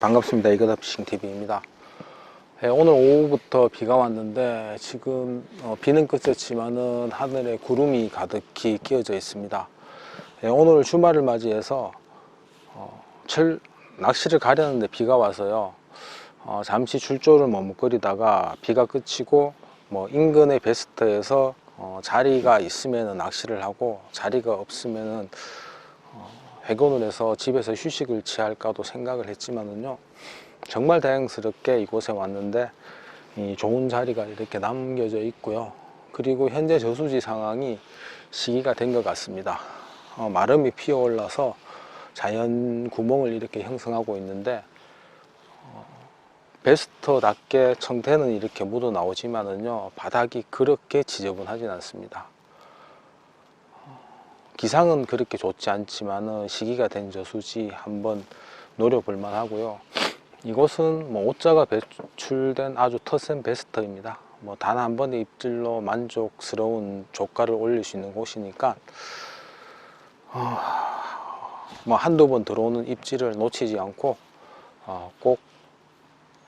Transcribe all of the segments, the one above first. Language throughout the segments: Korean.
반갑습니다. 이거다 피싱 TV입니다. 네, 오늘 오후부터 비가 왔는데 지금 어, 비는 그쳤지만은 하늘에 구름이 가득히 끼어져 있습니다. 네, 오늘 주말을 맞이해서 어, 철 낚시를 가려는데 비가 와서요. 어, 잠시 출조를 머뭇거리다가 비가 그치고 뭐 인근의 베스트에서 어, 자리가 있으면은 낚시를 하고 자리가 없으면은 회견을 해서 집에서 휴식을 취할까도 생각을 했지만은요 정말 다행스럽게 이곳에 왔는데 이 좋은 자리가 이렇게 남겨져 있고요. 그리고 현재 저수지 상황이 시기가 된 것 같습니다. 어, 마름이 피어 올라서 자연 구멍을 이렇게 형성하고 있는데 어, 베스터답게 청태는 이렇게 묻어 나오지만은요 바닥이 그렇게 지저분하진 않습니다 기상은 그렇게 좋지 않지만은 시기가 된 저수지 한번 노려볼 만하고요. 이곳은 뭐 옷자가 배출된 아주 터센 베스터입니다. 뭐 단 한 번의 입질로 만족스러운 조가를 올릴 수 있는 곳이니까 어, 뭐 한두 번 들어오는 입질을 놓치지 않고 어, 꼭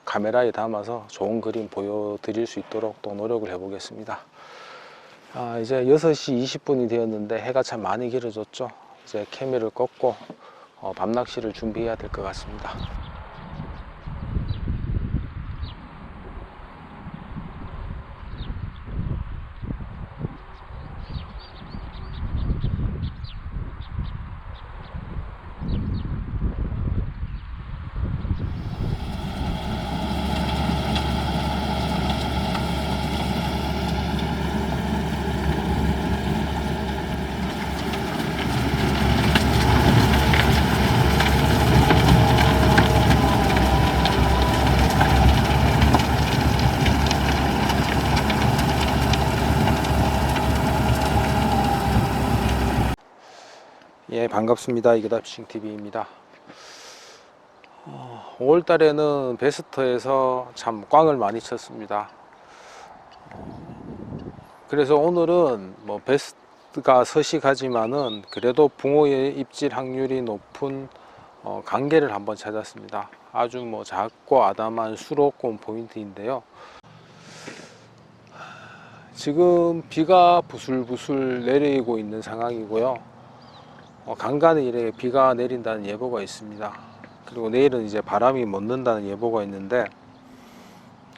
카메라에 담아서 좋은 그림 보여드릴 수 있도록 또 노력을 해보겠습니다. 아, 이제 6시 20분이 되었는데 해가 참 많이 길어졌죠. 이제 케미를 꺾고 어, 밤낚시를 준비해야 될 것 같습니다. 반갑습니다. 이거다 피싱 TV입니다. 5월 달에는 베스터에서 참 꽝을 많이 쳤습니다. 그래서 오늘은 뭐 베스트가 서식하지만은 그래도 붕어의 입질 확률이 높은 어, 관계를 한번 찾았습니다. 아주 뭐 작고 아담한 수로권 포인트인데요. 지금 비가 부슬부슬 내리고 있는 상황이고요. 어, 간간히 이렇게 비가 내린다는 예보가 있습니다. 그리고 내일은 이제 바람이 멎는다는 예보가 있는데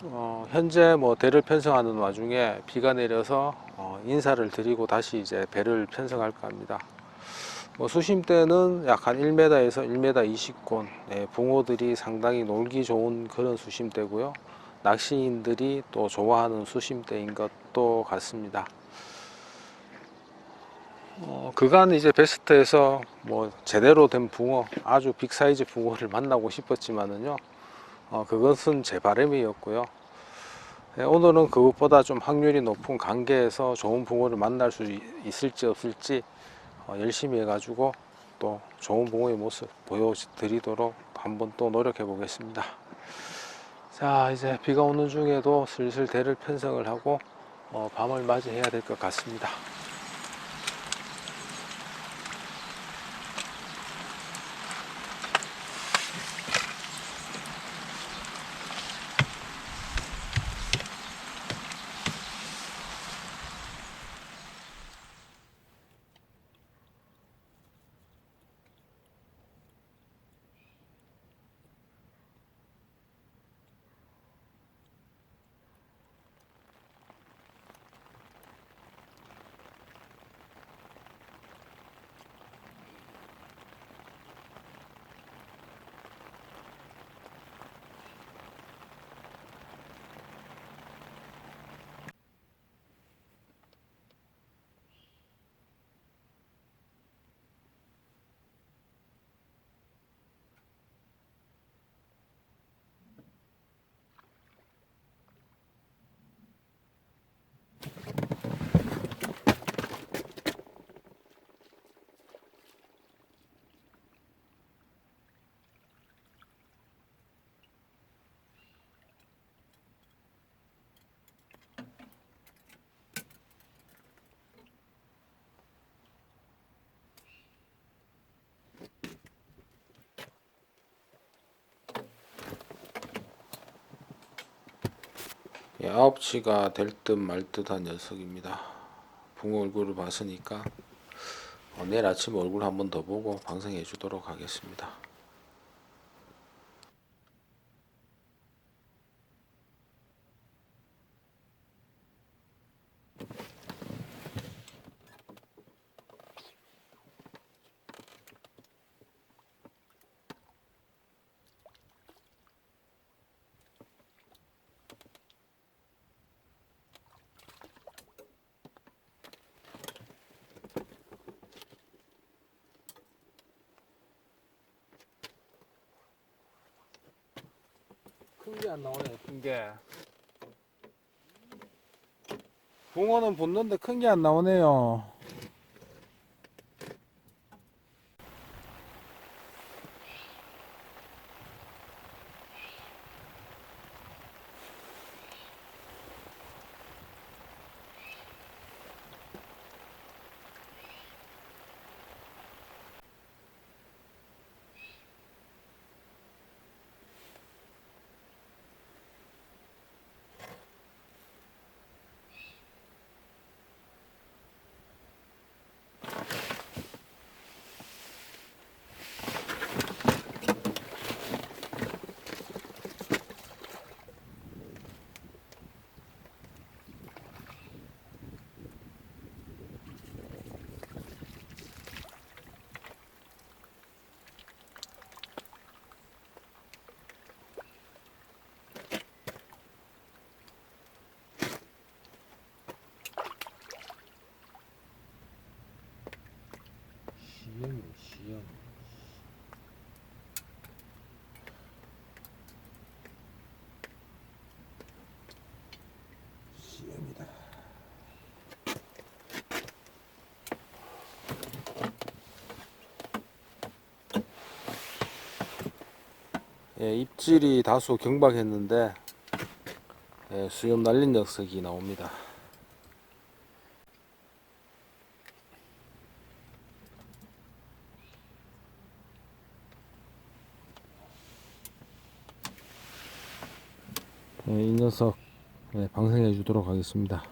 어, 현재 뭐 대를 편성하는 와중에 비가 내려서 어, 인사를 드리고 다시 이제 배를 편성할까 합니다. 뭐 수심대는 약 한 1m에서 1m 20곤, 네, 붕어들이 상당히 놀기 좋은 그런 수심대고요. 낚시인들이 또 좋아하는 수심대인 것도 같습니다. 어, 그간 이제 베스트에서 뭐 제대로 된 붕어, 아주 빅 사이즈 붕어를 만나고 싶었지만은요, 어, 그것은 제 바람이었고요. 네, 오늘은 그것보다 좀 확률이 높은 관계에서 좋은 붕어를 만날 수 있- 있을지 없을지 어, 열심히 해가지고 또 좋은 붕어의 모습 보여드리도록 한번 또 노력해 보겠습니다. 자, 이제 비가 오는 중에도 슬슬 대를 편성을 하고 어, 밤을 맞이해야 될 것 같습니다. 9시가 될 듯 말 듯한 녀석입니다. 붕어 얼굴을 봤으니까 어, 내일 아침 얼굴 한번 더 보고 방송해 주도록 하겠습니다. 큰 게 안 나오네, 큰 게. 붕어는 붙는데 큰 게 안 나오네요. 시험이 시험. 시험이다. 예, 입질이 다소 경박했는데 예, 수염 날린 녀석이 나옵니다. 네, 이 녀석 네, 방생해 주도록 하겠습니다.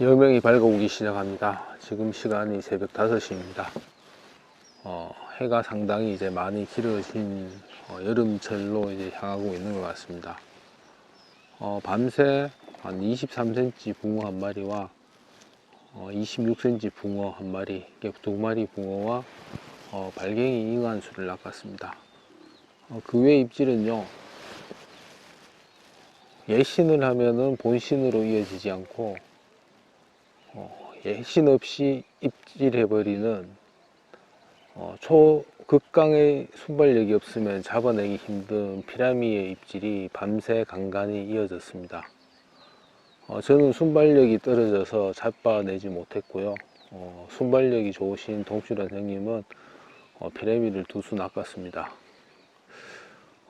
여명이 밝아오기 시작합니다. 지금 시간이 새벽 5시입니다. 어, 해가 상당히 이제 많이 길어진 어, 여름철로 이제 향하고 있는 것 같습니다. 어, 밤새 한 23cm 붕어 한 마리와 어, 26cm 붕어 한 마리, 두 마리 붕어와 어, 발갱이 잉한수를 낚았습니다. 어, 그 외 입질은요, 예신을 하면은 본신으로 이어지지 않고 어, 예신 없이 입질해버리는 어, 초극강의 순발력이 없으면 잡아내기 힘든 피라미의 입질이 밤새 간간히 이어졌습니다. 어, 저는 순발력이 떨어져서 잡아내지 못했고요. 어, 순발력이 좋으신 동출한 형님은 어, 피라미를 두 수 낚았습니다.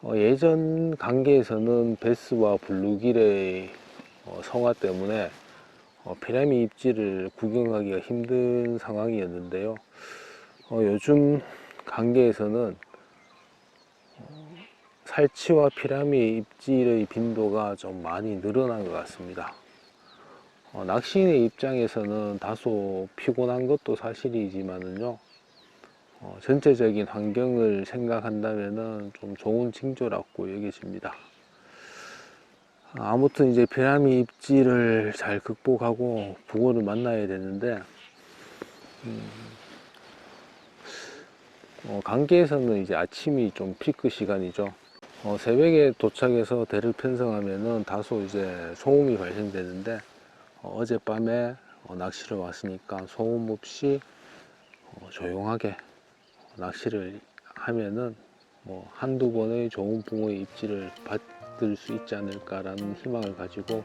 어, 예전 관계에서는 베스와 블루길의 어, 성화 때문에 어, 피라미 입질을 구경하기가 힘든 상황이었는데요. 어, 요즘 관계에서는 어, 살치와 피라미 입질의 빈도가 좀 많이 늘어난 것 같습니다. 어, 낚시인의 입장에서는 다소 피곤한 것도 사실이지만은요, 어, 전체적인 환경을 생각한다면은 좀 좋은 징조라고 여겨집니다. 아무튼 이제 피라미 입질을 잘 극복하고 붕어를 만나야 되는데 음, 어, 강계에서는 이제 아침이 좀 피크 시간이죠. 어, 새벽에 도착해서 대를 편성하면은 다소 이제 소음이 발생되는데 어, 젯밤에 낚시를 왔으니까 소음 없이 어, 조용하게 낚시를 하면은 뭐 한두 번의 좋은 붕어의 입질을 받 을수 있지 않을까라는 희망을 가지고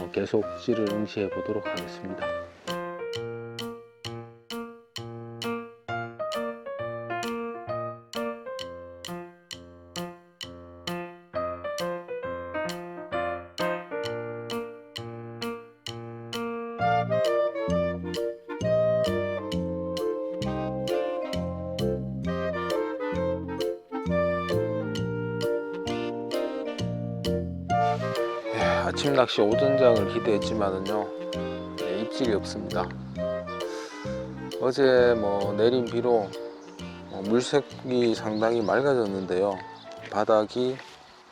어, 계속 찌를 응시해 보도록 하겠습니다. 아침 낚시 오전장을 기대했지만은요 예, 입질이 없습니다. 어제 뭐 내린 비로 뭐 물색이 상당히 맑아졌는데요. 바닥이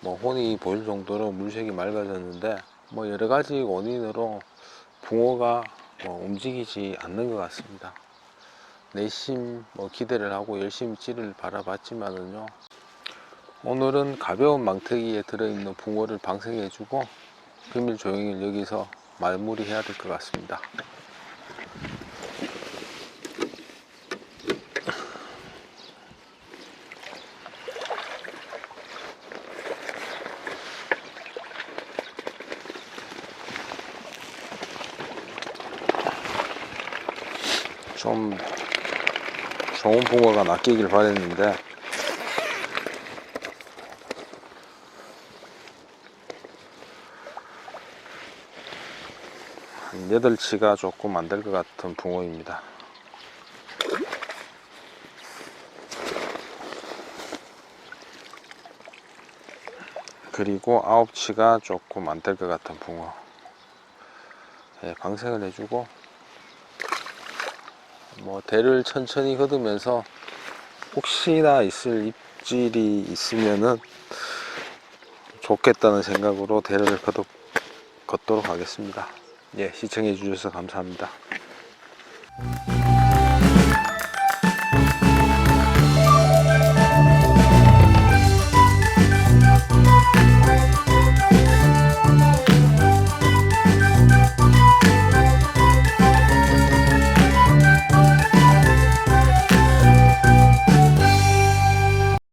뭐 혼이 보일 정도로 물색이 맑아졌는데 뭐 여러 가지 원인으로 붕어가 뭐 움직이지 않는 것 같습니다. 내심 뭐 기대를 하고 열심히 찌를 바라봤지만은요. 오늘은 가벼운 망태기에 들어있는 붕어를 방생해주고 비밀 조용히를 여기서 말무리해야 될 것 같습니다. 좀 좋은 붕어가 낚이길 바랬는데 한 8치가 조금 안 될 것 같은 붕어입니다. 그리고 9치가 조금 안 될 것 같은 붕어. 예, 방생을 해주고 뭐 대를 천천히 걷으면서 혹시나 있을 입질이 있으면은 좋겠다는 생각으로 대를 걷, 걷도록 하겠습니다. 예, 시청해 주셔서 감사합니다.